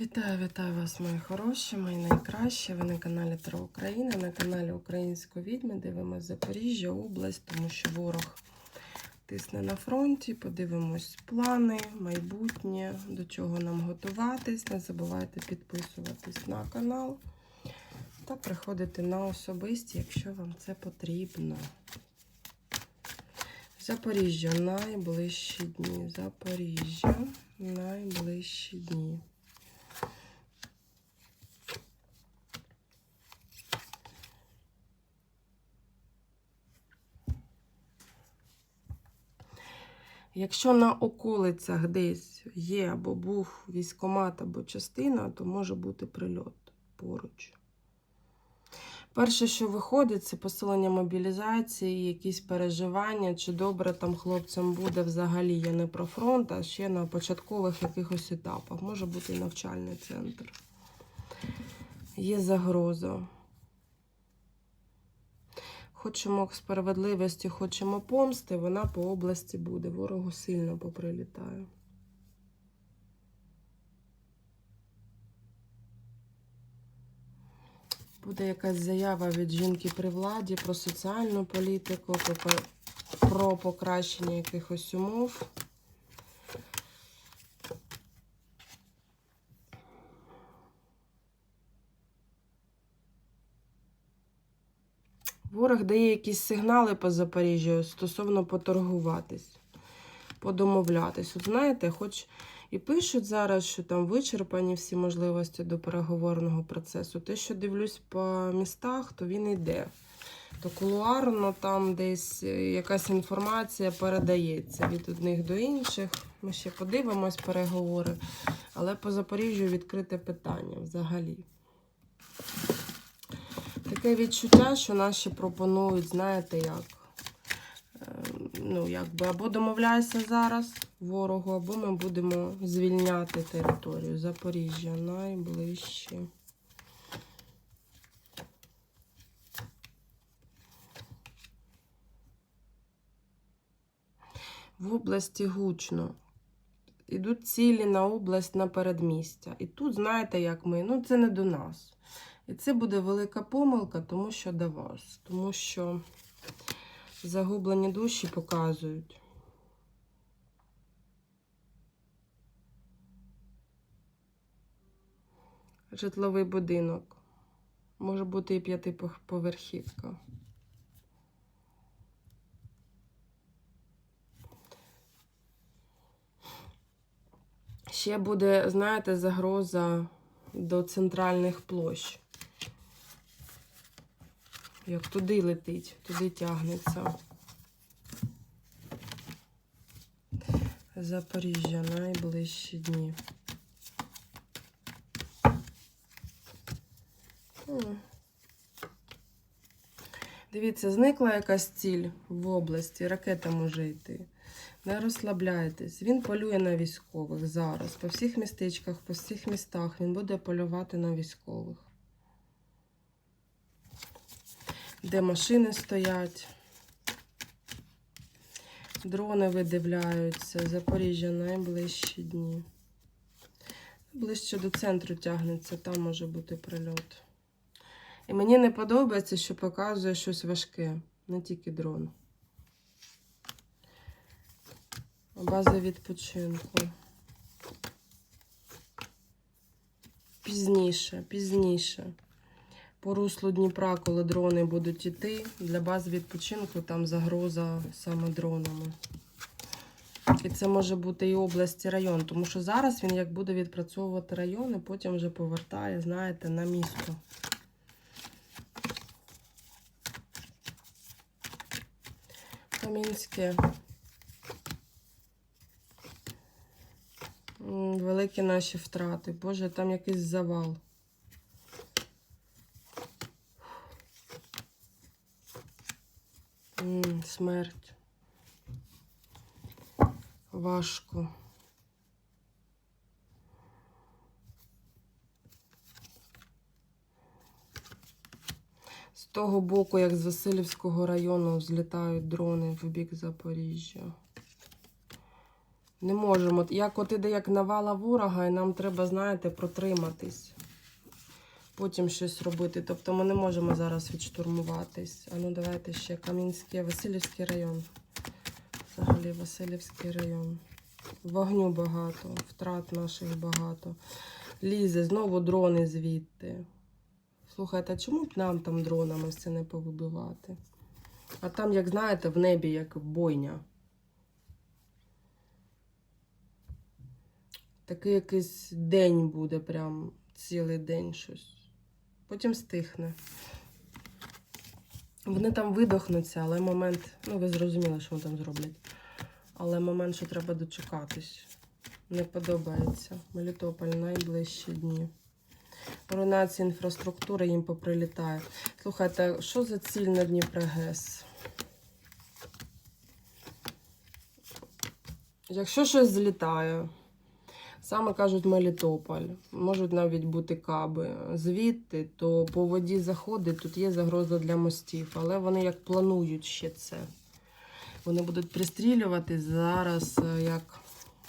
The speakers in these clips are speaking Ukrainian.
Вітаю, вітаю вас, мої хороші, мої найкращі. Ви на каналі Тро Україна, на каналі Української відьми. Дивимось Запоріжжя, область, тому що ворог тисне на фронті. Подивимось плани, майбутнє, до чого нам готуватись. Не забувайте підписуватись на канал та приходити на особисті, якщо вам це потрібно. Запоріжжя найближчі дні. Запоріжжя найближчі дні. Якщо на околицях десь є або був військомат або частина, то може бути прильот поруч. Перше, що виходить, це посилення мобілізації, якісь переживання, чи добре там хлопцям буде взагалі. Я не про фронт, а ще на початкових якихось етапах. Може бути і навчальний центр. Є загроза. Хочемо справедливості, хочемо помсти, вона по області буде. Ворогу сильно поприлітає. Буде якась заява від жінки при владі про соціальну політику, про, покращення якихось умов. Ворог дає якісь сигнали по Запоріжжю стосовно поторгуватись, подомовлятись. От знаєте, хоч і пишуть зараз, що там вичерпані всі можливості до переговорного процесу. Те, що дивлюсь по містах, то він йде. То кулуарно там десь якась інформація передається від одних до інших. Ми ще подивимось переговори. Але по Запоріжжю відкрите питання взагалі. Таке відчуття, що наші пропонують, знаєте, як? Е, Ну, якби або домовляйся зараз ворогу, або ми будемо звільняти територію Запоріжжя найближче. В області гучно. Ідуть цілі на область на передмістя. І тут, знаєте, як ми, ну це не до нас. І це буде велика помилка, тому що до вас. Тому що загублені душі показують. Житловий будинок. Може бути і п'ятиповерхівка. Ще буде, знаєте, загроза до центральних площ. Як туди летить, туди тягнеться. Запоріжжя найближчі дні. Дивіться, зникла якась ціль в області, ракета може йти. Не розслабляйтесь. Він полює на військових зараз. По всіх містечках, по всіх містах він буде полювати на військових. Де машини стоять. Дрони видивляються. Запоріжжя найближчі дні. Ближче до центру тягнеться, там може бути прильот. І мені не подобається, що показує щось важке, не тільки дрон. База відпочинку. Пізніше, пізніше. По руслу Дніпра, коли дрони будуть йти, для баз відпочинку там загроза саме дронами. І це може бути і область, і район, тому що зараз він як буде відпрацьовувати райони, потім вже повертає, знаєте, на місто. Камінське. Великі наші втрати. Боже, там якийсь завал. Смерть. Важко. З того боку, як з Васильівського району, злітають дрони в бік Запоріжжя. Не можемо. Як от іде як навала ворога, і нам треба, знаєте, протриматись. Потім щось робити. Тобто ми не можемо зараз відштурмуватись. А ну давайте ще Кам'янський, Васильівський район. Взагалі Васильівський район. Вогню багато, втрат наших багато. Лізе, знову дрони звідти. Слухайте, а чому б нам там дронами все не повибивати? А там, як знаєте, в небі як бойня. Такий якийсь день буде, прям цілий день щось. Потім стихне. Вони там видохнуться, але момент, ну ви зрозуміли, що вони там зроблять. Але момент, що треба дочекатись. Не подобається. Мелітополь найближчі дні. Руйнація інфраструктури їм поприлітає. Слухайте, що за ціль на Дніпрогес? Якщо щось злітає, саме кажуть Мелітополь, можуть навіть бути каби звідти, то по воді заходить, тут є загроза для мостів, але вони як планують ще це. Вони будуть пристрілювати зараз, е, як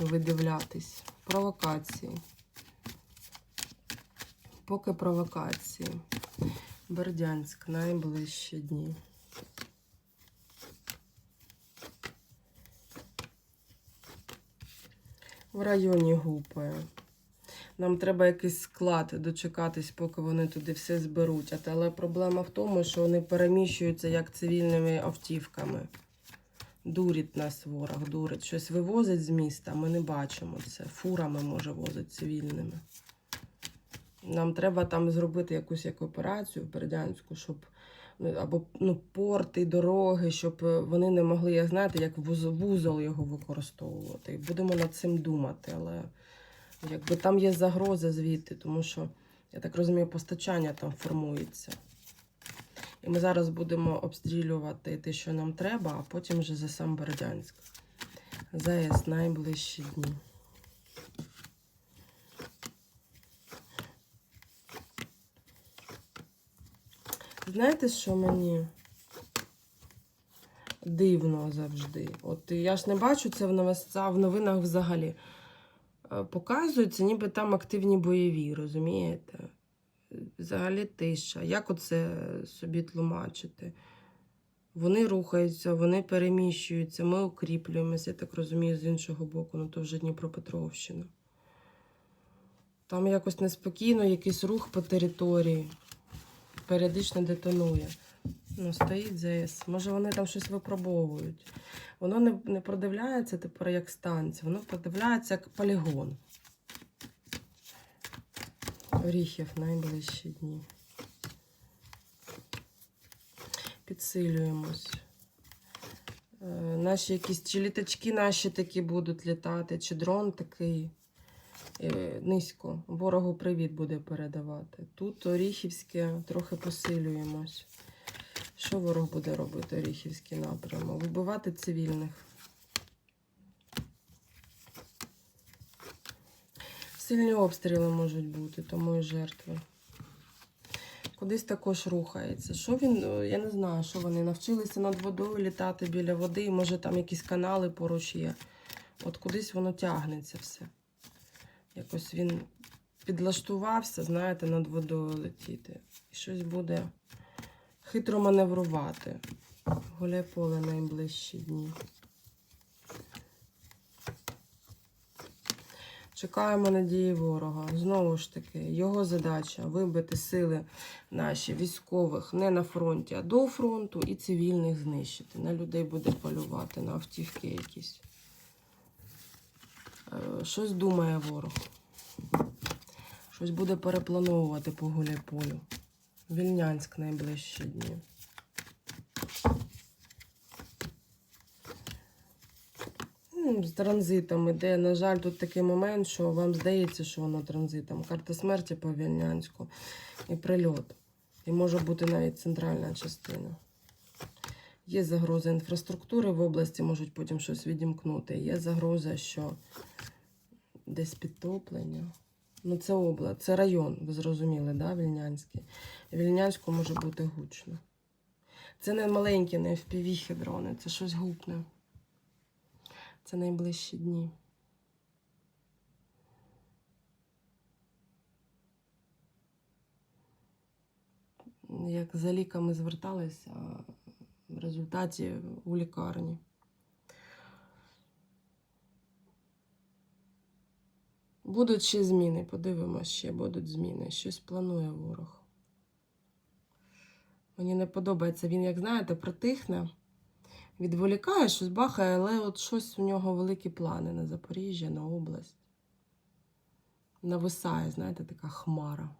видивлятись. Провокації. Поки провокації. Бердянськ найближчі дні. В районі гупає. Нам треба якийсь склад дочекатись, поки вони туди все зберуть. Але проблема в тому, що вони переміщуються як цивільними автівками. Дурить нас ворог, дурить. Щось вивозить з міста, ми не бачимо це. Фурами може возить цивільними. Нам треба там зробити якусь як операцію в Бердянську, щоб або ну, порти, дороги, щоб е, вони не могли, як знаєте, як вузол його використовувати. Будемо над цим думати. Але якби там є загроза звідти, тому що, я так розумію, постачання там формується. І ми зараз будемо обстрілювати те, що нам треба, а потім вже за сам Бердянськ. ЗАЕС найближчі дні. Знаєте, що мені дивно завжди? От я ж не бачу це в новинах взагалі. Е, Показується, ніби там активні бойові, розумієте? Взагалі тиша. Як оце собі тлумачити? Вони рухаються, вони переміщуються, ми укріплюємося, я так розумію, з іншого боку, ну то вже Дніпропетровщина. Там якось неспокійно, якийсь рух по території періодично детонує. Ну, стоїть ЗС. Може, вони там щось випробовують. Воно не, не продивляється тепер як станція, воно продивляється як полігон. Оріхів найближчі дні. Підсилюємось. Е, Наші якісь чи літачки наші такі будуть літати, чи дрон такий низько. Ворогу привіт буде передавати. Тут Оріхівське трохи посилюємось. Що ворог буде робити, Оріхівський напрямок? Вибивати цивільних. Сильні обстріли можуть бути, тому і жертви. Кудись також рухається. Що він, е, я не знаю, що вони навчилися над водою літати біля води, може там якісь канали поруч є. От кудись воно тягнеться все. Якось він підлаштувався, знаєте, над водою летіти. І щось буде хитро маневрувати. Гуляй поле найближчі дні. Чекаємо надії ворога. Знову ж таки, його задача вибити сили наші військових не на фронті, а до фронту і цивільних знищити. На людей буде полювати, на автівки якісь. Е, Щось думає ворог. Щось буде переплановувати по гуляйполю. Вільнянськ найближчі дні. З транзитом іде. На жаль, тут такий момент, що вам здається, що воно транзитом. Карта смерті по Вільнянську і прильот. І може бути навіть центральна частина. Є загроза інфраструктури в області, можуть потім щось відімкнути. Є загроза, що десь підтоплення. Ну, це обла, це район, ви зрозуміли, да, Вільнянський. Вільнянську може бути гучно. Це не маленькі, не впівіхи дрони, це щось гупне. Це найближчі дні. Як за ліками зверталися в результаті у лікарні. Будуть ще зміни, подивимось, ще будуть зміни. Щось планує ворог. Мені не подобається. Він, як знаєте, притихне, відволікає, щось бахає, але от щось у нього великі плани на Запоріжжя, на область. Нависає, знаєте, така хмара.